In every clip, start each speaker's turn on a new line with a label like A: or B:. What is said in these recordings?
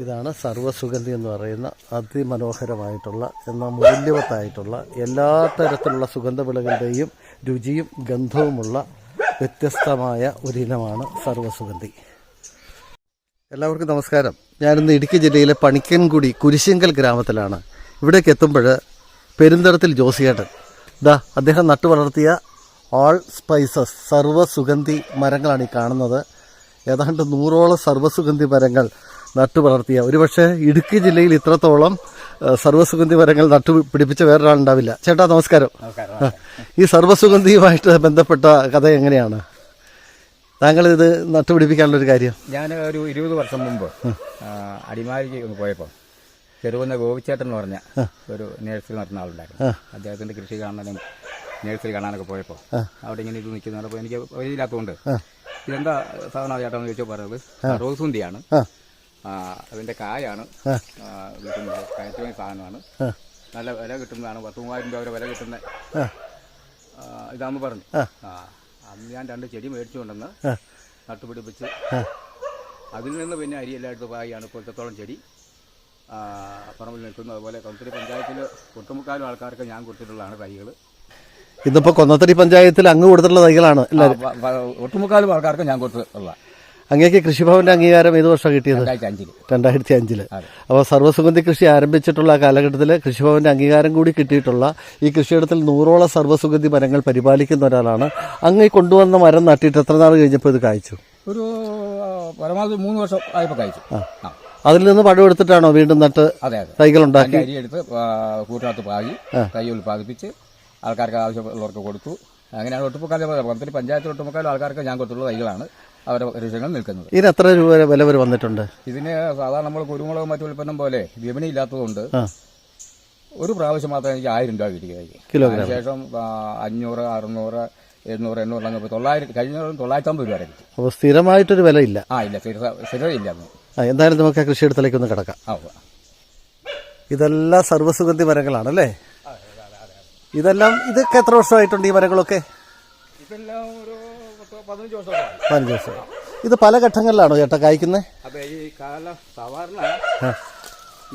A: ഇതാണ് സർവസുഗന്ധി എന്ന് പറയുന്ന അതിമനോഹരമായിട്ടുള്ള എന്നാൽ മൂല്യവത്തായിട്ടുള്ള എല്ലാ തരത്തിലുള്ള സുഗന്ധവിളകളുടെയും രുചിയും ഗന്ധവുമുള്ള വ്യത്യസ്തമായ ഇനമാണ് സർവസുഗന്ധി. എല്ലാവർക്കും നമസ്കാരം. ഞാനിന്ന് ഇടുക്കി ജില്ലയിലെ പണിക്കൻകുടി കുരിശിങ്കൽ ഗ്രാമത്തിലാണ്. ഇവിടേക്ക് എത്തുമ്പോൾ പെരുന്തടത്തിൽ ജോസിയേട്ടൻ. ദാ അദ്ദേഹം നട്ടു വളർത്തിയ ഓൾ സ്പൈസസ് സർവസുഗന്ധി മരങ്ങളാണ് ഈ കാണുന്നത്. ഏതാണ്ട് നൂറോളം സർവസുഗന്ധി മരങ്ങൾ നട്ടു വളർത്തിയ. ഒരുപക്ഷെ ഇടുക്കി ജില്ലയിൽ ഇത്രത്തോളം സർവസുഗന്ധി മരങ്ങൾ നട്ടു പിടിപ്പിച്ച വേറൊരാളുണ്ടാവില്ല. ചേട്ടാ നമസ്കാരം. ഈ സർവസുഗന്ധിയുമായിട്ട് ബന്ധപ്പെട്ട കഥ എങ്ങനെയാണ്? താങ്കൾ ഇത് നട്ടുപിടിപ്പിക്കാനുള്ളൊരു കാര്യം.
B: ഞാൻ ഒരു ഇരുപത് വർഷം മുമ്പ് അടിമാലിക്ക് പോയപ്പോൾ ചെറുകുന്ന ഗോപിച്ചേട്ടൻ എന്ന് പറഞ്ഞ ഒരു നേഴ്സറി നടത്തുന്ന ആളുണ്ടായിരുന്നു. അദ്ദേഹത്തിന്റെ കൃഷി കാണാനും നേഴ്സറി കാണാനൊക്കെ പോയപ്പോൾ അവിടെ ഇങ്ങനെ ഇത് നിൽക്കുന്ന എനിക്ക് വഴിയില്ലാത്തതുകൊണ്ട് ഇതെന്താ സാധനം ചേട്ടാന്ന് ചോദിച്ചാൽ പറയുന്നത് റോസുന്തിയാണ് അതിന്റെ കായാണ്. വിൽക്കുന്നത്. കയറ്റുമതി സാധനമാണ്. നല്ല വില കിട്ടുന്നതാണ്. പത്ത് മൂവായിരം രൂപ വരെ വില കിട്ടുന്ന. ഇതാന്ന് പറഞ്ഞു. ആ. അന്ന് ഞാൻ രണ്ട് ചെടി മേടിച്ചു കൊണ്ടുവന്ന് നട്ടുപിടിപ്പിച്ച് അതിൽ നിന്ന് പിന്നെ അരിയെല്ലാം എടുത്ത് പായാണ് പൊരുത്തത്തോളം ചെടി. പറമ്പിൽ നിൽക്കുന്നു. അതുപോലെ കൊന്നത്തടി പഞ്ചായത്തിൽ ഒട്ടുമുക്കാലും ആൾക്കാർക്ക് ഞാൻ കൊടുത്തിട്ടുള്ളതാണ് തൈകൾ
A: ഇന്നിപ്പോ കൊന്നത്തടി പഞ്ചായത്തിൽ അങ്ങ് കൊടുത്തിട്ടുള്ള തൈകളാണ്
B: ഒട്ടുമുക്കാലും ആൾക്കാർക്ക് ഞാൻ കൊടുത്തിട്ടുള്ള
A: അങ്ങേക്ക് കൃഷിഭവന്റെ അംഗീകാരം ഏത് വർഷം കിട്ടിയത്?
B: രണ്ടായിരത്തി അഞ്ചിൽ. അപ്പൊ
A: അപ്പോൾ സർവസുഗന്ധി കൃഷി ആരംഭിച്ചിട്ടുള്ള കാലഘട്ടത്തിൽ കൃഷിഭവന്റെ അംഗീകാരം കൂടി കിട്ടിയിട്ടുള്ള ഈ കൃഷിയിടത്തിൽ നൂറോളം സർവസുഗന്ധി മരങ്ങൾ പരിപാലിക്കുന്ന ഒരാളാണ്. അങ്ങ് കൊണ്ടുവന്ന മരം നട്ടിട്ട് എത്ര നാൾ കഴിഞ്ഞപ്പോൾ ഇത് കായ്ച്ചു?
B: ഒരു പരമാവധി മൂന്ന് വർഷം ആയപ്പോൾ കഴിച്ചു
A: അതിൽ നിന്ന് പഴം എടുത്തിട്ടാണോ വീണ്ടും നട്ട് തൈകൾ ഉണ്ടാക്കി
B: അരി എടുത്ത് കൂട്ടിനകത്ത് പാകി തൈ ഉൽപ്പാദിപ്പിച്ച് ആൾക്കാർക്ക് ആവശ്യമുള്ളവർക്ക് കൊടുത്തു. അങ്ങനെയാണ് ഒട്ടുമുക്കാലും പഞ്ചായത്തിൽ ഒട്ടുമുക്കാലും ആൾക്കാർക്ക് ഞാൻ കൊടുത്തുള്ള തൈകളാണ്. അവരുടെ കൃഷികൾ നിൽക്കുന്നത്.
A: ഇത് എത്ര രൂപ വരെ വില വരെ വന്നിട്ടുണ്ട്?
B: ഇതിന് സാധാരണ നമ്മൾ കുരുമുളക് മറ്റു ഉൽപ്പന്നം പോലെ വിപണി ഇല്ലാത്തതുകൊണ്ട് ഒരു പ്രാവശ്യം മാത്രമേ എനിക്ക് ആയിരം രൂപ കിട്ടിയത്
A: കിലോഗ്രാം.
B: അതിനുശേഷം അഞ്ഞൂറ് അറുന്നൂറ് എഴുന്നൂറ് എണ്ണൂറ് അങ്ങനെ തൊള്ളായിരം കഴിഞ്ഞ തൊള്ളായിരത്തി അമ്പത് രൂപ കിട്ടി.
A: അപ്പോൾ സ്ഥിരമായിട്ടൊരു വില ഇല്ല.
B: ആ ഇല്ല
A: സ്ഥിരമില്ല എന്തായാലും നമുക്ക് ആ കൃഷിയിടത്തിലേക്ക് ഒന്ന് കിടക്കാം.
B: ആ
A: ഇതെല്ലാം സർവസുഗന്ധി മരങ്ങളാണ് അല്ലേ? ഇതെല്ലാം ഇതൊക്കെ എത്ര വർഷമായിട്ടുണ്ട് ഈ മരങ്ങളൊക്കെ?
B: ഇതെല്ലാം പതിനഞ്ച്
A: ദിവസം ഇത് പല ഘട്ടങ്ങളിലാണോ ചേട്ടാ കായ്ക്കുന്നത്
B: അതെ ഈ കാല സാധാരണ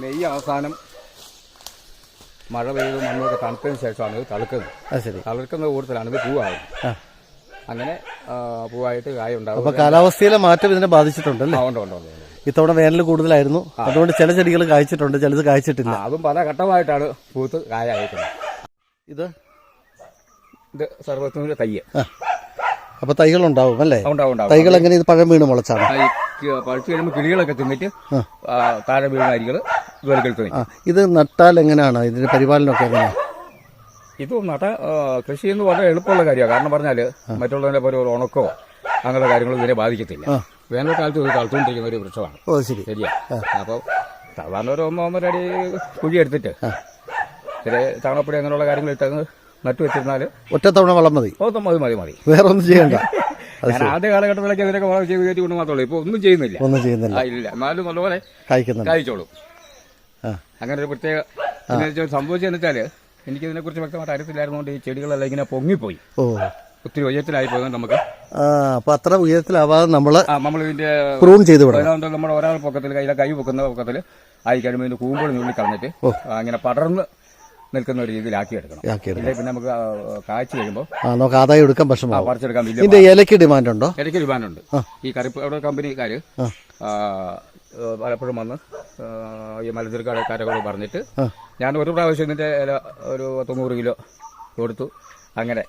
B: മെയ് അവസാനം മഴ പെയ്ത് മണ്ണൊക്കെ തണുത്തതിന് ശേഷമാണ് ഇത് തളുക്കുന്നത്.
A: തളുക്കുന്ന ശരി.
B: തളിർക്കുന്ന കൂടുതലാണ് ഇത് പൂവാകും. അങ്ങനെ പൂവായിട്ട് കായ ഉണ്ടാവും
A: അപ്പൊ കാലാവസ്ഥയിലെ മാറ്റം ഇതിനെ ബാധിച്ചിട്ടുണ്ടല്ലേ
B: ആ, ഉണ്ട് ഉണ്ട്.
A: ഇത്തവണ വേനൽ കൂടുതലായിരുന്നു. അതുകൊണ്ട് ചില ചെടികൾ കായ്ച്ചിട്ടുണ്ട് ചിലത് കായ്ച്ചിട്ടില്ല.
B: അതും പല ഘട്ടമായിട്ടാണ് പൂത്ത് കായ അയക്കുന്നത്
A: ഇത്?
B: ഇത് സർവത്തിന്റെ തയ്യ്.
A: അപ്പൊ തൈകൾ ഉണ്ടാവും അല്ലേ തൈകൾ എങ്ങനെ ഇത് പഴം വീണ് മുളച്ചാണ്?
B: പഴുത്ത് കഴിയുമ്പോൾ കിളികളൊക്കെ തിന്നിട്ട് താഴെ വീഴുന്ന അരികൾ
A: ഇത് നട്ടാൽ എങ്ങനെയാണ്? ഇതിന്റെ പരിപാലനമൊക്കെ എങ്ങനെയാണ്
B: ഇത് നട്ട കൃഷി എന്ന് വളരെ എളുപ്പമുള്ള കാര്യമാണ്. കാരണം പറഞ്ഞാൽ മറ്റുള്ളവരെ പോലെ ഒരു ഉണക്കോ അങ്ങനെയുള്ള കാര്യങ്ങളും ഇതിനെ ബാധിക്കത്തില്ല. വേനൽക്കാലത്ത് ഇത് തളർത്തുകൊണ്ടിരിക്കുന്ന ഒരു വൃക്ഷമാണ്.
A: ഓ ശരി.
B: ശരിയാ. അപ്പോൾ സാധാരണ ഒരു ഒന്നോ ഒന്നര അടി കുഴി എടുത്തിട്ട് ചില ചാണകപ്പൊടി അങ്ങനെയുള്ള കാര്യങ്ങൾ ഇട്ടങ്ങ് നട്ടു വെച്ചിരുന്നാൽ
A: ഒറ്റത്തവണ വളം മതി.
B: ഓ മതി മതി മതി.
A: വേറെ ഒന്നും ചെയ്യണ്ട.
B: ഞാൻ ആദ്യ കാലഘട്ടത്തിലൊക്കെ അതിനൊക്കെ വളം ചെയ്ത് കയറ്റി കൊണ്ട് മാത്രമേ ഇപ്പോൾ ഒന്നും ചെയ്യുന്നില്ല.
A: ഒന്നും ചെയ്യുന്നില്ല.
B: ഇല്ല. എന്നാലും നല്ലപോലെ കായ്ച്ചോളും. അങ്ങനെ ഒരു പ്രത്യേക പിന്നെ വെച്ചാൽ സംഭവിച്ചതെന്ന് വെച്ചാൽ എനിക്ക് ഇതിനെക്കുറിച്ച് വ്യക്തമായിട്ട് അറിയത്തില്ലായിരുന്നുകൊണ്ട് ഈ ചെടികളെല്ലാം ഇങ്ങനെ പൊങ്ങിപ്പോയി.
A: ഓ.
B: ഒത്തിരി ഉയരത്തിലായി പോയത് നമുക്ക്.
A: അപ്പൊ അത്ര ഉയരത്തിലാവാതെ നമ്മൾ
B: ആ നമ്മൾ ഇതിന്റെ
A: പ്രൂൺ ചെയ്ത്
B: നമ്മുടെ ഒരാൾ പൊക്കത്തിൽ കയ്യിലെ കൈ പൊക്കുന്ന പൊക്കത്തിൽ ആയി കഴിയുമ്പോൾ ഇതിന്റെ കൂമ്പുകൾ നുള്ളി കളഞ്ഞിട്ട് അങ്ങനെ പടർന്ന് നിൽക്കുന്ന ഒരു രീതിയിലാക്കി എടുക്കണം
A: ആക്കിയെടുക്കാം
B: പിന്നെ നമുക്ക് കാഴ്ച കഴിയുമ്പോൾ
A: ആ നമുക്ക് ആദായം എടുക്കാൻ വിഷമാവും
B: പറിച്ചെടുക്കാൻ വലിയ
A: ഇതിന്റെ ഇലയ്ക്ക് ഡിമാൻഡ് ഉണ്ടോ
B: ഇടയ്ക്ക് ഉണ്ട് ഈ കറിപ്പ് അവിടെ കമ്പനിക്കാർ പലപ്പോഴും വന്ന് ആ, ഈ മലത്തിരിക്കാരൊക്കെ പറഞ്ഞിട്ട് ഞാൻ ഒരു പ്രാവശ്യം ഇതിന്റെ ഇല ഒരു തൊണ്ണൂറ് കിലോ കൊടുത്തു. അങ്ങനെ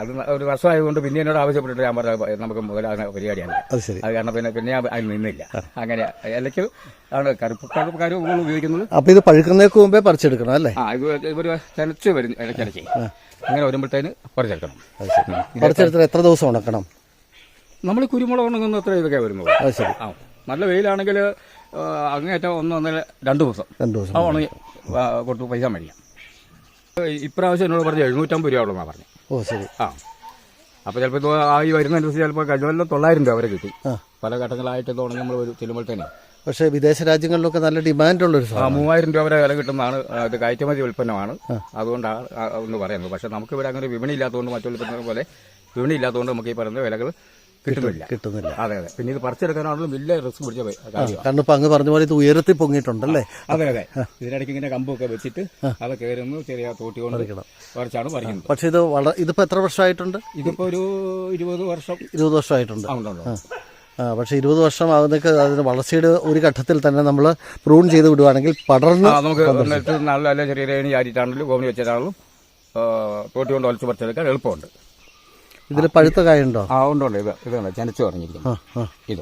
B: അത് ഒരു വർഷമായതുകൊണ്ട് പിന്നെ എന്നോട് ആവശ്യപ്പെട്ടിട്ട് ഞാൻ പറഞ്ഞ നമുക്ക് മുതലാകുന്ന പരിപാടിയാണ്.
A: അത് ശരി.
B: അത് കാരണം പിന്നെ പിന്നെ ഞാൻ അതിൽ നിന്നില്ല. അങ്ങനെ ഇലയ്ക്ക് ആണ് കറുപ്പ് കറുപ്പുകാർ ഉപയോഗിക്കുന്നത്.
A: അപ്പൊ ഇത് പഴുക്കുന്നതിന് മുമ്പേ പറിച്ചെടുക്കണം അല്ലേ?
B: ആ ഇത് ഇവർ ചനച്ച് വരും ഇടയ്ക്കിടയ്ക്ക്. അങ്ങനെ വരുമ്പോഴത്തേന് പറിച്ചെടുക്കണം.
A: പറിച്ചെടുത്തിട്ട് എത്ര ദിവസം ഉണക്കണം?
B: നമ്മൾ കുരുമുളക് ഉണങ്ങുന്ന അത്ര ഇതൊക്കെ വരുന്നത്
A: അത് ശരി.
B: ആ നല്ല വെയിലാണെങ്കിൽ അങ്ങേറ്റം ഒന്ന് ഒന്നര രണ്ട് ദിവസം.
A: രണ്ടു ദിവസം
B: ഉണങ്ങി കൊടുത്ത് പൈസ മേടിക്കാം. ഇപ്രാവശ്യം എന്നോട് പറഞ്ഞു എഴുന്നൂറ്റമ്പത് രൂപ പറഞ്ഞു.
A: ഓ ശരി.
B: ആ. അപ്പോൾ ചിലപ്പോൾ ആയി വരുന്നതനുസരിച്ച് ചിലപ്പോൾ കഴിഞ്ഞ കൊല്ലം തൊള്ളായിരം രൂപ വരെ കിട്ടി. പല ഘട്ടങ്ങളായിട്ട് തുടങ്ങി നമ്മൾ ചെല്ലുമ്പോൾ തന്നെ
A: പക്ഷേ വിദേശ രാജ്യങ്ങളിലൊക്കെ നല്ല ഡിമാൻഡ് ഒരു സാധനം
B: മൂവായിരം രൂപ വരെ വില കിട്ടുന്നതാണ് അത് കയറ്റുമതി ഉൽപ്പന്നമാണ്. അതുകൊണ്ടാണ് ഒന്ന് പറയുന്നത്. പക്ഷെ നമുക്ക് ഇവിടെ അങ്ങനെ വിപണി ഇല്ലാത്തതുകൊണ്ട് മറ്റു ഉൽപ്പന്നങ്ങൾ പോലെ വിപണി ഇല്ലാത്തതുകൊണ്ട് നമുക്ക് ഈ പറയുന്ന വിലകൾ കിട്ടുന്നില്ല.
A: കിട്ടുന്നില്ല.
B: അതെ അതെ. പിന്നെ ഇത് പറിച്ചെടുക്കാനാണെങ്കിലും വലിയ റിസ്ക് പിടിച്ച കാര്യമാണ്.
A: കാരണം ഇപ്പൊ അങ്ങ് പറഞ്ഞ പോലെ ഇത് ഉയരത്തിൽ പൊങ്ങിയിട്ടുണ്ടല്ലേ?
B: അതെ അതെ. ഇതിനിടയ്ക്ക് ഇങ്ങനെ കമ്പൊക്കെ വെച്ചിട്ട് അത് കയറുന്നു ചെറിയ തോട്ടി കൊണ്ട് പറിച്ചാണ് പറിക്കുന്നത്.
A: പക്ഷെ ഇത് ഇതിപ്പോ എത്ര വർഷമായിട്ടുണ്ട്?
B: ഇതിപ്പോ ഒരു ഇരുപത് വർഷം.
A: ഇരുപത് വർഷമായിട്ടുണ്ട്. പക്ഷെ ഇരുപത് വർഷം ആകുന്നൊക്കെ അതിന് വളർച്ചയുടെ ഒരു ഘട്ടത്തിൽ തന്നെ നമ്മൾ പ്രൂൺ ചെയ്ത് വിടുവാണെങ്കിൽ പടർന്ന്
B: നമുക്ക് നല്ല ചെറിയ ചാരിട്ടാണെങ്കിലും ഗോമനി വെച്ചിട്ടാണെങ്കിലും തോട്ടി കൊണ്ട് വലിച്ചു പറിച്ചെടുക്കാൻ എളുപ്പമുണ്ട്.
A: ഇതിൽ പഴുത്ത കായ ഉണ്ടോ
B: ആ ഉണ്ട് ഉണ്ട്. ഇത് ഇതാണ്. ചനച്ചു
A: ആ
B: ഇത്.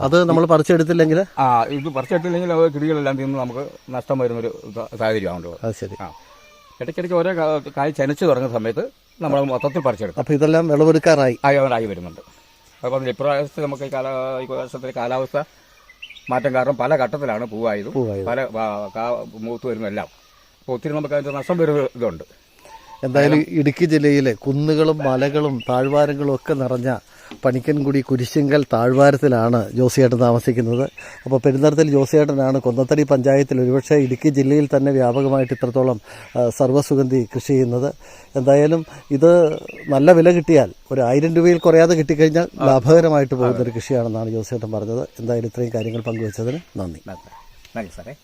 A: അത് നമ്മൾ പറിച്ചെടുത്തില്ലെങ്കിൽ
B: ആ ഇത് പറിച്ചെടുത്തില്ലെങ്കിൽ അത് കിടികളെല്ലാം തിന്ന് നമുക്ക് നഷ്ടം വരുന്നൊരു സാഹചര്യമാണല്ലോ
A: അത് ശരി.
B: ആ. ഇടയ്ക്കിടയ്ക്ക് ഓരോ കായ് ചനച്ചു തുടങ്ങുന്ന സമയത്ത് നമ്മൾ മൊത്തത്തിൽ പറിച്ചെടുക്കും.
A: അപ്പോൾ ഇതെല്ലാം വിളവെടുക്കാറായി.
B: ആയി വരുന്നുണ്ട്. അപ്പം ഇപ്രാവശ്യത്തെ നമുക്ക് ഈ കാല ഈ വർഷത്തിലെ കാലാവസ്ഥ മാറ്റം കാരണം പല ഘട്ടത്തിലാണ് പൂവായതും. പല മൂത്ത് വരുന്നതെല്ലാം. അപ്പോൾ ഒത്തിരി നമുക്ക് അതിന്റെ നഷ്ടം വരുന്ന ഇതുണ്ട്.
A: എന്തായാലും ഇടുക്കി ജില്ലയിലെ കുന്നുകളും മലകളും താഴ്വാരങ്ങളും ഒക്കെ നിറഞ്ഞ പണിക്കൻകുടി കുരിശിങ്കൽ താഴ്വാരത്തിലാണ് ജോസിയേട്ടൻ താമസിക്കുന്നത്. അപ്പോൾ പെരുന്നറത്തിൽ ജോസിയേട്ടനാണ് കൊന്നത്തടി പഞ്ചായത്തിൽ ഒരുപക്ഷെ ഇടുക്കി ജില്ലയിൽ തന്നെ വ്യാപകമായിട്ട് ഇത്രത്തോളം സർവസുഗന്ധി കൃഷി ചെയ്യുന്നത്. എന്തായാലും ഇത് നല്ല വില കിട്ടിയാൽ ഒരു ആയിരം രൂപയിൽ കുറയാതെ കിട്ടിക്കഴിഞ്ഞാൽ ലാഭകരമായിട്ട് പോകുന്ന ഒരു കൃഷിയാണെന്നാണ് ജോസിയേട്ടൻ പറഞ്ഞത്. എന്തായാലും ഇത്രയും കാര്യങ്ങൾ പങ്കുവച്ചതിന് നന്ദി.
B: നന്ദി സാറേ.